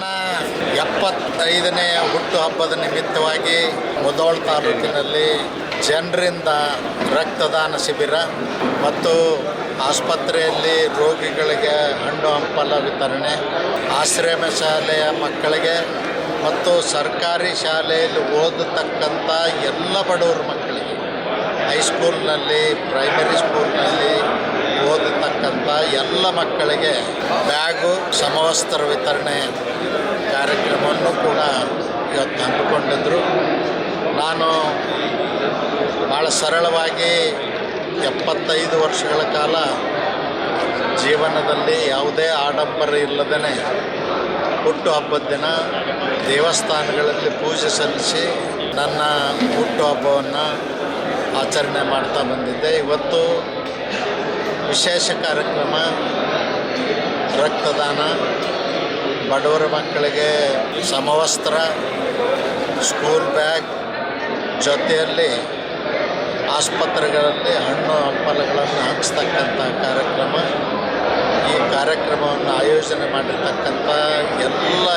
ನನ್ನ ಎಪ್ಪತ್ತೈದನೇ ಹುಟ್ಟುಹಬ್ಬದ ನಿಮಿತ್ತವಾಗಿ ಮುದೋಳ್ ತಾಲೂಕಿನಲ್ಲಿ ಜನರಿಂದ ರಕ್ತದಾನ ಶಿಬಿರ ಮತ್ತು ಆಸ್ಪತ್ರೆಯಲ್ಲಿ ರೋಗಿಗಳಿಗೆ ಹಣ್ಣು ಹಂಪಲ ವಿತರಣೆ, ಆಶ್ರಮ ಶಾಲೆಯ ಮಕ್ಕಳಿಗೆ ಮತ್ತು ಸರ್ಕಾರಿ ಶಾಲೆಯಲ್ಲಿ ಓದತಕ್ಕಂಥ ಎಲ್ಲ ಬಡವರ ಮಕ್ಕಳಿಗೆ. ಹೈಸ್ಕೂಲ್ನಲ್ಲಿ, ಪ್ರೈಮರಿ ಸ್ಕೂಲ್ನಲ್ಲಿ ಎಲ್ಲ ಮಕ್ಕಳಿಗೆ ಬ್ಯಾಗು, ಸಮವಸ್ತ್ರ ವಿತರಣೆ ಕಾರ್ಯಕ್ರಮವನ್ನು ಕೂಡ ಇವತ್ತು ಹಮ್ಮಿಕೊಂಡಿದ್ದರು ನಾನು ಭಾಳ ಸರಳವಾಗಿ ಎಪ್ಪತ್ತೈದು ವರ್ಷಗಳ ಕಾಲ ಜೀವನದಲ್ಲಿ ಯಾವುದೇ ಆಡಂಬರ ಇಲ್ಲದೇ ಹುಟ್ಟುಹಬ್ಬದ ದಿನ ದೇವಸ್ಥಾನಗಳಲ್ಲಿ ಪೂಜೆ ಸಲ್ಲಿಸಿ ನನ್ನ ಹುಟ್ಟುಹಬ್ಬವನ್ನು ಆಚರಣೆ ಮಾಡ್ತಾ ಬಂದಿದ್ದೆ. ಇವತ್ತು ವಿಶೇಷ ಕಾರ್ಯಕ್ರಮ, ರಕ್ತದಾನ, ಬಡವರ ಮಕ್ಕಳಿಗೆ ಸಮವಸ್ತ್ರ ಸ್ಕೂಲ್ ಬ್ಯಾಗ್ ಜೊತೆಯಲ್ಲಿ ಆಸ್ಪತ್ರೆಗಳಲ್ಲಿ ಹಣ್ಣು ಹಂಪಲುಗಳನ್ನು ಹಂಚ್ತಕ್ಕಂಥ ಕಾರ್ಯಕ್ರಮ. ಈ ಕಾರ್ಯಕ್ರಮವನ್ನು ಆಯೋಜನೆ ಮಾಡಿರ್ತಕ್ಕಂಥ ಎಲ್ಲ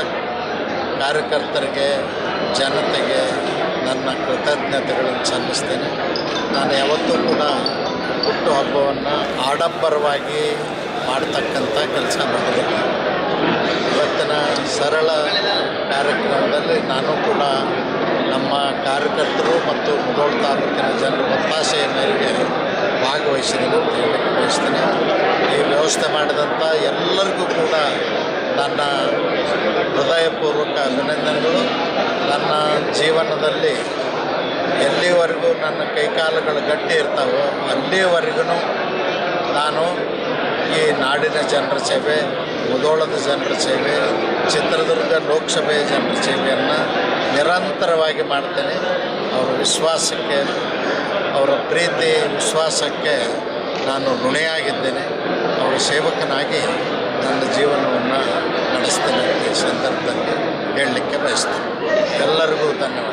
ಕಾರ್ಯಕರ್ತರಿಗೆ, ಜನತೆಗೆ ನನ್ನ ಕೃತಜ್ಞತೆಗಳನ್ನು ಸಲ್ಲಿಸ್ತೇನೆ. ನಾನು ಯಾವತ್ತೂ ಕೂಡ ಹುಟ್ಟುಹಬ್ಬವನ್ನು ಆಡಂಬರವಾಗಿ ಮಾಡ್ತಕ್ಕಂಥ ಕೆಲಸ ಮಾಡೋದಿಲ್ಲ ಇವತ್ತಿನ ಸರಳ ಕಾರ್ಯಕ್ರಮದಲ್ಲಿ ನಾನು ಕೂಡ ನಮ್ಮ ಕಾರ್ಯಕರ್ತರು ಮತ್ತು ಮುಗೋಳ್ ತಾಲೂಕಿನ ಜನರ ಒತ್ತಾಸೆಯ ಮೇರೆಗೆ ಭಾಗವಹಿಸಿದ್ದೀನಿ ಅಂತ ಹೇಳಕ್ಕೆ ಬಯಸ್ತೇನೆ. ಈ ವ್ಯವಸ್ಥೆ ಮಾಡಿದಂಥ ಎಲ್ಲರಿಗೂ ಕೂಡ ನನ್ನ ಹೃದಯಪೂರ್ವಕ ಅಭಿನಂದನೆಗಳು. ನನ್ನ ಜೀವನದಲ್ಲಿ ಎಲ್ಲಿವರೆಗೂ ನನ್ನ ಕೈಕಾಲುಗಳು ಗಟ್ಟಿ ಇರ್ತಾವೋ ಅಲ್ಲಿವರೆಗೂ ನಾನು ಈ ನಾಡಿನ ಜನರ ಸೇವೆ ಮುದೋಳದ ಜನರ ಸೇವೆ, ಚಿತ್ರದುರ್ಗ ಲೋಕಸಭೆಯ ಜನರ ಸೇವೆಯನ್ನು ನಿರಂತರವಾಗಿ ಮಾಡ್ತೇನೆ. ಅವರ ವಿಶ್ವಾಸಕ್ಕೆ, ಅವರ ಪ್ರೀತಿ, ವಿಶ್ವಾಸಕ್ಕೆ ನಾನು ಋಣಿಯಾಗಿದ್ದೇನೆ. ಅವರ ಸೇವಕನಾಗಿ ನನ್ನ ಜೀವನವನ್ನು ನಡೆಸ್ತೇನೆ ಈ ಸಂದರ್ಭದಲ್ಲಿ ಹೇಳಲಿಕ್ಕೆ ಬಯಸ್ತೇನೆ. ಎಲ್ಲರಿಗೂ ಧನ್ಯವಾದ.